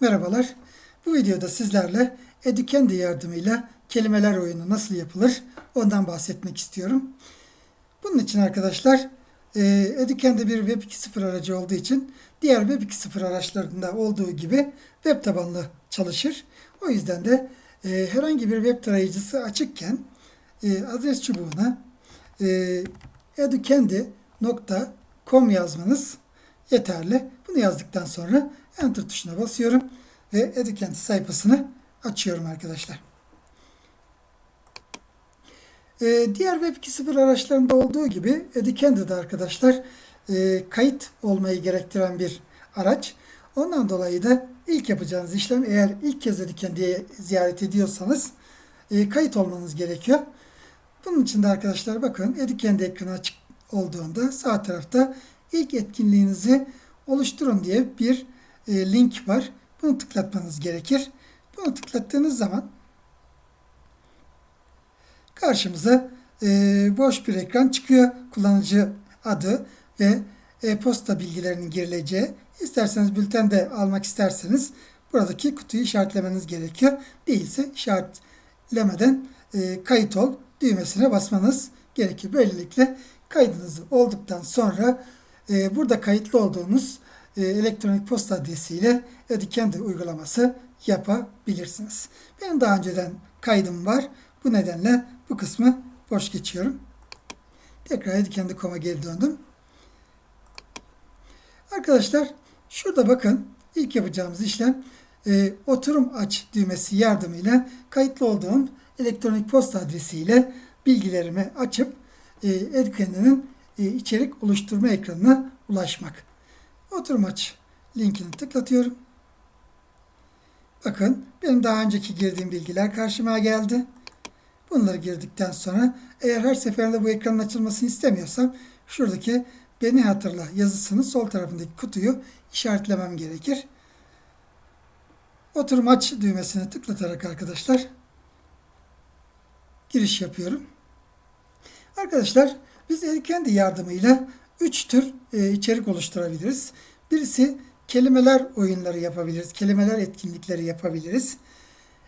Merhabalar. Bu videoda sizlerle Edukendi yardımıyla kelimeler oyunu nasıl yapılır ondan bahsetmek istiyorum. Bunun için arkadaşlar e, Edukendi bir Web 2.0 aracı olduğu için diğer Web 2.0 araçlarında olduğu gibi web tabanlı çalışır. O yüzden de e, herhangi bir web tarayıcısı açıkken e, adres çubuğuna edukendi.com yazmanız yeterli. Bunu yazdıktan sonra Enter tuşuna basıyorum ve Edukendi sayfasını açıyorum arkadaşlar. Ee, diğer Web 2.0 araçlarında olduğu gibi Edukendi'de arkadaşlar e, kayıt olmayı gerektiren bir araç. Ondan dolayı da ilk yapacağınız işlem eğer ilk kez Edukendi'ye ziyaret ediyorsanız e, kayıt olmanız gerekiyor. Bunun için de arkadaşlar bakın Edukendi ekranı açık olduğunda sağ tarafta ilk etkinliğinizi oluşturun diye bir link var. Bunu tıklatmanız gerekir. Bunu tıklattığınız zaman karşımıza e, boş bir ekran çıkıyor. Kullanıcı adı ve e-posta bilgilerinin girileceği. İsterseniz bülten de almak isterseniz buradaki kutuyu işaretlemeniz gerekiyor. Değilse işaretlemeden e, kayıt ol düğmesine basmanız gerekiyor. Böylelikle kaydınız olduktan sonra e, burada kayıtlı olduğunuz e, elektronik posta adresiyle Edukendi uygulaması yapabilirsiniz. Benim daha önceden kaydım var. Bu nedenle bu kısmı boş geçiyorum. Tekrar Edukendi.com'a geri döndüm. Arkadaşlar şurada bakın ilk yapacağımız işlem e, oturum aç düğmesi yardımıyla kayıtlı olduğum elektronik posta adresiyle bilgilerimi açıp e, Edukendi'nin e, içerik oluşturma ekranına ulaşmak. Oturum aç linkini tıklatıyorum. Bakın benim daha önceki girdiğim bilgiler karşıma geldi. Bunları girdikten sonra eğer her seferinde bu ekranın açılmasını istemiyorsam şuradaki beni hatırla yazısının sol tarafındaki kutuyu işaretlemem gerekir. Oturum aç düğmesine tıklatarak arkadaşlar giriş yapıyorum. Arkadaşlar biz kendi yardımıyla üç tür e, içerik oluşturabiliriz. Birisi kelimeler oyunları yapabiliriz. Kelimeler etkinlikleri yapabiliriz.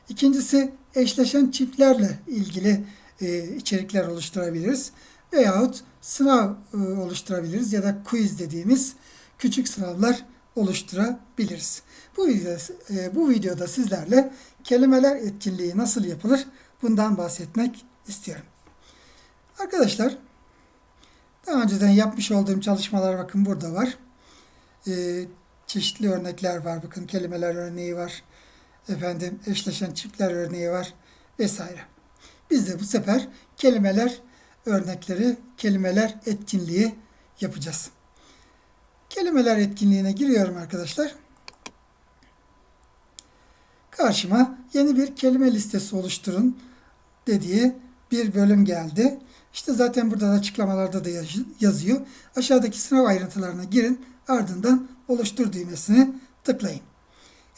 İkincisi eşleşen çiftlerle ilgili e, içerikler oluşturabiliriz. Veyahut sınav e, oluşturabiliriz ya da quiz dediğimiz küçük sınavlar oluşturabiliriz. Bu videoda, e, bu videoda sizlerle kelimeler etkinliği nasıl yapılır bundan bahsetmek istiyorum. Arkadaşlar daha önceden yapmış olduğum çalışmalar bakın burada var. Ee, çeşitli örnekler var. Bakın kelimeler örneği var. Efendim eşleşen çiftler örneği var vesaire. Biz de bu sefer kelimeler örnekleri, kelimeler etkinliği yapacağız. Kelimeler etkinliğine giriyorum arkadaşlar. Karşıma yeni bir kelime listesi oluşturun dediği bir bölüm geldi. İşte zaten burada da açıklamalarda da yazıyor. Aşağıdaki sınav ayrıntılarına girin. Ardından oluştur düğmesine tıklayın.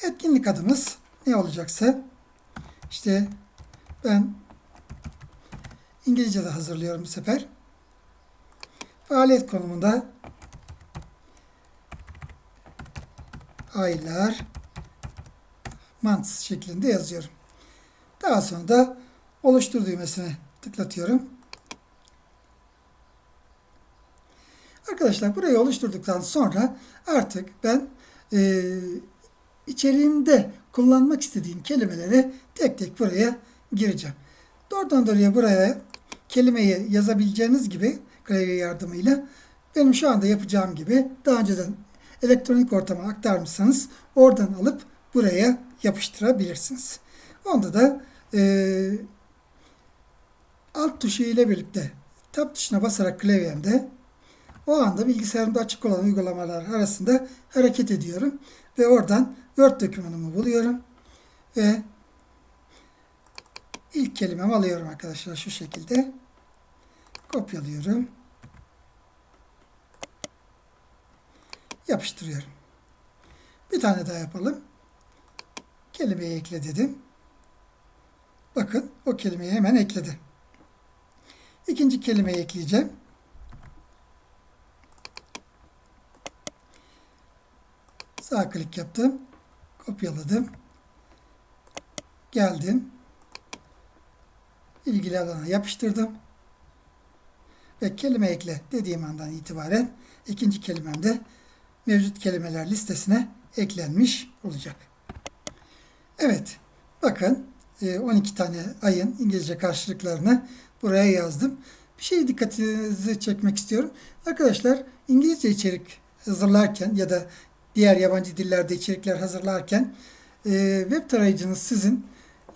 Etkinlik adımız ne olacaksa işte ben İngilizce'de hazırlıyorum bu sefer. Faaliyet konumunda aylar months şeklinde yazıyorum. Daha sonra da oluştur düğmesine tıklatıyorum. Arkadaşlar burayı oluşturduktan sonra artık ben e, içeriğimde kullanmak istediğim kelimeleri tek tek buraya gireceğim. Doğrudan doğruya buraya kelimeyi yazabileceğiniz gibi klavye yardımıyla benim şu anda yapacağım gibi daha önceden elektronik ortama aktarmışsanız oradan alıp buraya yapıştırabilirsiniz. Onda da e, alt tuşu ile birlikte tab tuşuna basarak klavyemde o anda bilgisayarımda açık olan uygulamalar arasında hareket ediyorum. Ve oradan Word dokümanımı buluyorum. Ve ilk kelimemi alıyorum arkadaşlar şu şekilde. Kopyalıyorum. Yapıştırıyorum. Bir tane daha yapalım. Kelimeyi ekle dedim. Bakın o kelimeyi hemen ekledi. İkinci kelimeyi ekleyeceğim. Sağ klik yaptım. Kopyaladım. Geldim. İlgili alana yapıştırdım. Ve kelime ekle dediğim andan itibaren ikinci kelimem de mevcut kelimeler listesine eklenmiş olacak. Evet. Bakın e, 12 tane ayın İngilizce karşılıklarını buraya yazdım. Bir şey dikkatinizi çekmek istiyorum. Arkadaşlar İngilizce içerik hazırlarken ya da diğer yabancı dillerde içerikler hazırlarken e, web tarayıcınız sizin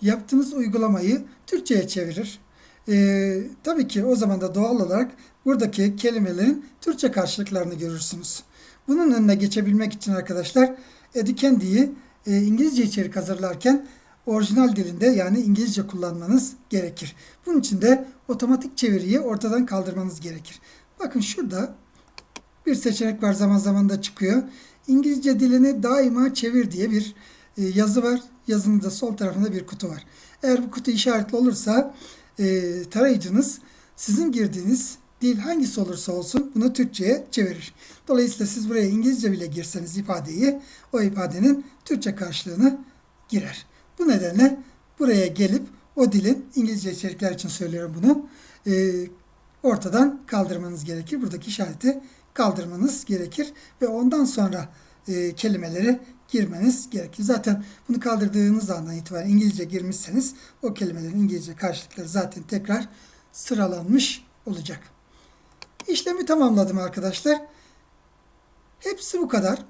yaptığınız uygulamayı Türkçe'ye çevirir. E, tabii ki o zaman da doğal olarak buradaki kelimelerin Türkçe karşılıklarını görürsünüz. Bunun önüne geçebilmek için arkadaşlar Educandy'yi e, İngilizce içerik hazırlarken orijinal dilinde yani İngilizce kullanmanız gerekir. Bunun için de otomatik çeviriyi ortadan kaldırmanız gerekir. Bakın şurada bir seçenek var zaman zaman da çıkıyor. İngilizce dilini daima çevir diye bir e, yazı var. Yazının da sol tarafında bir kutu var. Eğer bu kutu işaretli olursa e, tarayıcınız sizin girdiğiniz dil hangisi olursa olsun bunu Türkçe'ye çevirir. Dolayısıyla siz buraya İngilizce bile girseniz ifadeyi o ifadenin Türkçe karşılığını girer. Bu nedenle buraya gelip o dilin İngilizce içerikler için söylüyorum bunu e, ortadan kaldırmanız gerekir. Buradaki işareti kaldırmanız gerekir ve ondan sonra e, kelimeleri girmeniz gerekir. Zaten bunu kaldırdığınız andan itibaren İngilizce girmişseniz o kelimelerin İngilizce karşılıkları zaten tekrar sıralanmış olacak. İşlemi tamamladım arkadaşlar. Hepsi bu kadar.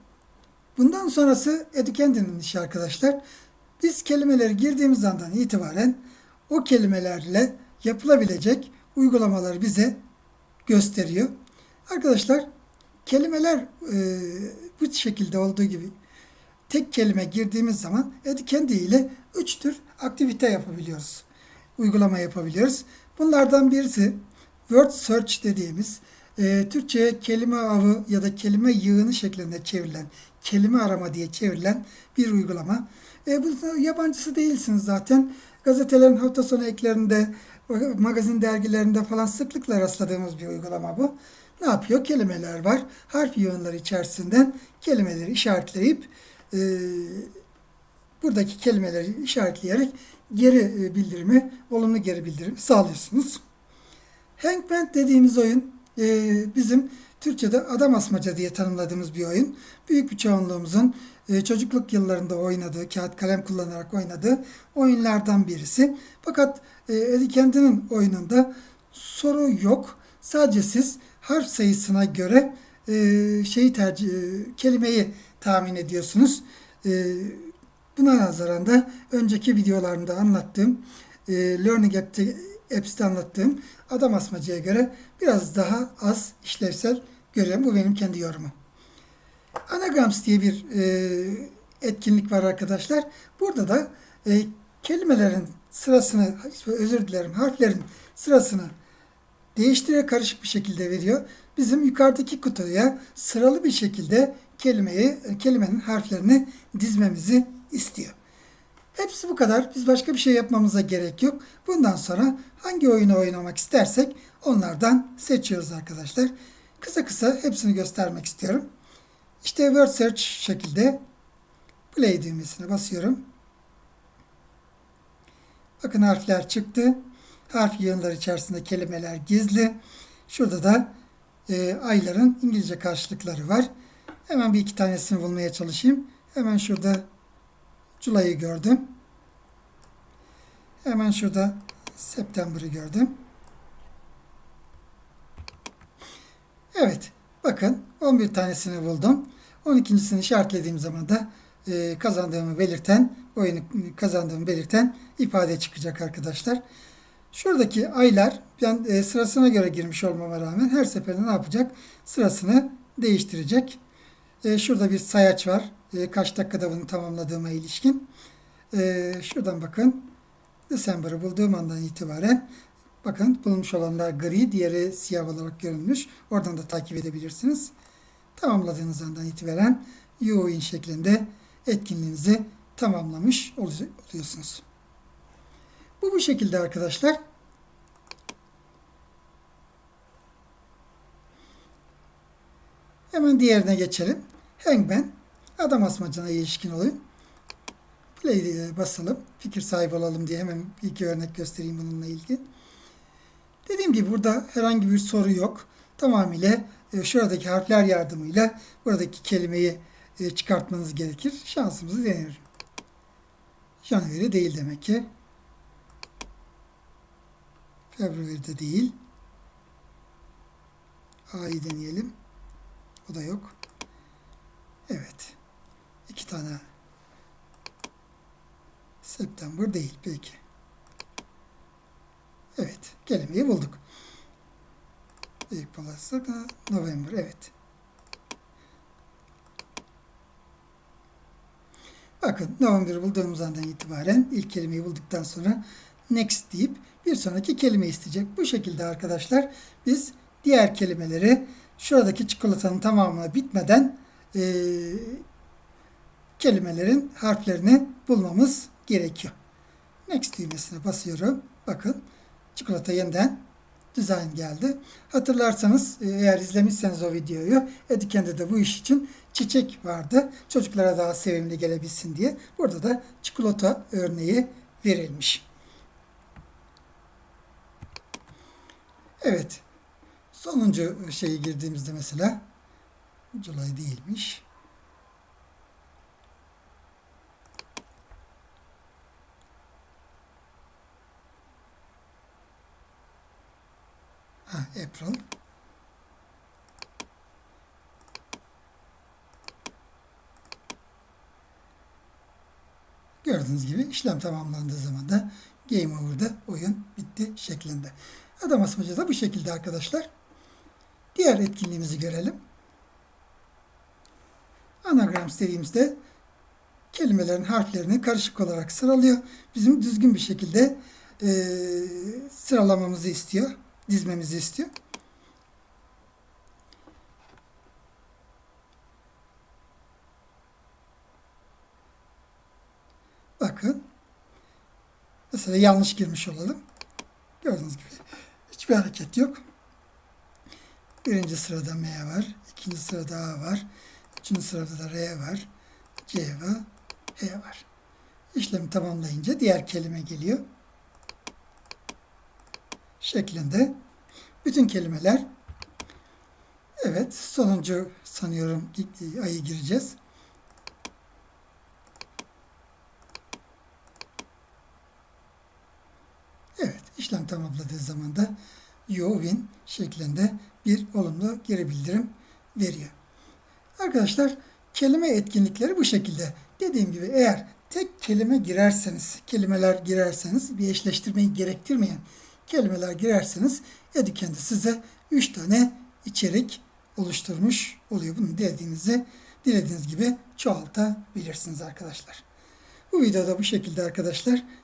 Bundan sonrası Educandy'nin işi arkadaşlar. Biz kelimeleri girdiğimiz andan itibaren o kelimelerle yapılabilecek uygulamaları bize gösteriyor. Arkadaşlar kelimeler e, bu şekilde olduğu gibi tek kelime girdiğimiz zaman Educandy ile üç tür aktivite yapabiliyoruz. Uygulama yapabiliyoruz. Bunlardan birisi Word Search dediğimiz e, Türkçe'ye kelime avı ya da kelime yığını şeklinde çevrilen, kelime arama diye çevrilen bir uygulama. E, bu yabancısı değilsiniz zaten. Gazetelerin hafta sonu eklerinde, magazin dergilerinde falan sıklıkla rastladığımız bir uygulama bu. Ne yapıyor? Kelimeler var. Harf yığınları içerisinden kelimeleri işaretleyip e, buradaki kelimeleri işaretleyerek geri bildirimi, olumlu geri bildirimi sağlıyorsunuz. Hangman dediğimiz oyun e, bizim Türkçe'de adam asmaca diye tanımladığımız bir oyun. Büyük bir çoğunluğumuzun e, çocukluk yıllarında oynadığı, kağıt kalem kullanarak oynadığı oyunlardan birisi. Fakat e, Eddie Kendi'nin oyununda soru yok. Sadece siz harf sayısına göre e, şeyi tercih, e, kelimeyi tahmin ediyorsunuz. E, buna nazaran da önceki videolarımda anlattığım e, Learning App'te, Apps'te anlattığım adam asmacıya göre biraz daha az işlevsel görüyorum. Bu benim kendi yorumum. Anagrams diye bir e, etkinlik var arkadaşlar. Burada da e, kelimelerin sırasını, özür dilerim harflerin sırasını değiştirerek karışık bir şekilde veriyor. Bizim yukarıdaki kutuya sıralı bir şekilde kelimeyi, kelimenin harflerini dizmemizi istiyor. Hepsi bu kadar. Biz başka bir şey yapmamıza gerek yok. Bundan sonra hangi oyunu oynamak istersek onlardan seçiyoruz arkadaşlar. Kısa kısa hepsini göstermek istiyorum. İşte Word Search şekilde Play düğmesine basıyorum. Bakın harfler çıktı. Harf yığınları içerisinde kelimeler gizli. Şurada da e, ayların İngilizce karşılıkları var. Hemen bir iki tanesini bulmaya çalışayım. Hemen şurada July'ı gördüm. Hemen şurada September'ı gördüm. Evet. Bakın 11 tanesini buldum. 12.sini işaretlediğim zaman da e, kazandığımı belirten, oyunu kazandığımı belirten ifade çıkacak arkadaşlar. Şuradaki aylar ben e, sırasına göre girmiş olmama rağmen her seferinde ne yapacak? Sırasını değiştirecek. E, şurada bir sayaç var. E, kaç dakikada bunu tamamladığıma ilişkin. E, şuradan bakın. December'ı bulduğum andan itibaren bakın bulmuş olanlar gri, diğeri siyah olarak görünmüş. Oradan da takip edebilirsiniz. Tamamladığınız andan itibaren UOIN şeklinde etkinliğinizi tamamlamış oluyorsunuz. Bu bu şekilde arkadaşlar. Hemen diğerine geçelim. Hangman adam asmacına ilişkin oyun. Play'e basalım. Fikir sahibi olalım diye hemen iki örnek göstereyim bununla ilgili. Dediğim gibi burada herhangi bir soru yok. Tamamıyla e, şuradaki harfler yardımıyla buradaki kelimeyi e, çıkartmanız gerekir. Şansımızı deneyelim. January değil demek ki. February'de değil. A'yı deneyelim. O da yok. Evet. İki tane September değil. Peki. Evet. Kelimeyi bulduk. İlk olasılık November. Evet. Bakın November'ı bulduğumuz andan itibaren ilk kelimeyi bulduktan sonra next deyip bir sonraki kelime isteyecek. Bu şekilde arkadaşlar biz diğer kelimeleri şuradaki çikolatanın tamamına bitmeden e, kelimelerin harflerini bulmamız gerekiyor. Next düğmesine basıyorum. Bakın çikolata yeniden dizayn geldi. Hatırlarsanız e, eğer izlemişseniz o videoyu Ediken'de de bu iş için çiçek vardı. Çocuklara daha sevimli gelebilsin diye. Burada da çikolata örneği verilmiş. Evet. Sonuncu şeyi girdiğimizde mesela July değilmiş. Ha, April. Gördüğünüz gibi işlem tamamlandığı zaman da game over'da oyun bitti şeklinde. Adam asmacı da bu şekilde arkadaşlar. Diğer etkinliğimizi görelim. Anagram dediğimizde kelimelerin harflerini karışık olarak sıralıyor. Bizim düzgün bir şekilde e, sıralamamızı istiyor. Dizmemizi istiyor. Bakın. Mesela yanlış girmiş olalım. Gördüğünüz gibi hiçbir hareket yok. Birinci sırada M var. ikinci sırada A var. Üçüncü sırada da R var. C var. H var. İşlemi tamamlayınca diğer kelime geliyor. Şeklinde. Bütün kelimeler Evet. Sonuncu sanıyorum ayı gireceğiz. Evet. işlem tamamladığı zaman da you win şeklinde bir olumlu geri bildirim veriyor. Arkadaşlar kelime etkinlikleri bu şekilde. Dediğim gibi eğer tek kelime girerseniz, kelimeler girerseniz bir eşleştirmeyi gerektirmeyen kelimeler girerseniz Edukendi size 3 tane içerik oluşturmuş oluyor. Bunu dilediğinizi dilediğiniz gibi çoğaltabilirsiniz arkadaşlar. Bu videoda bu şekilde arkadaşlar.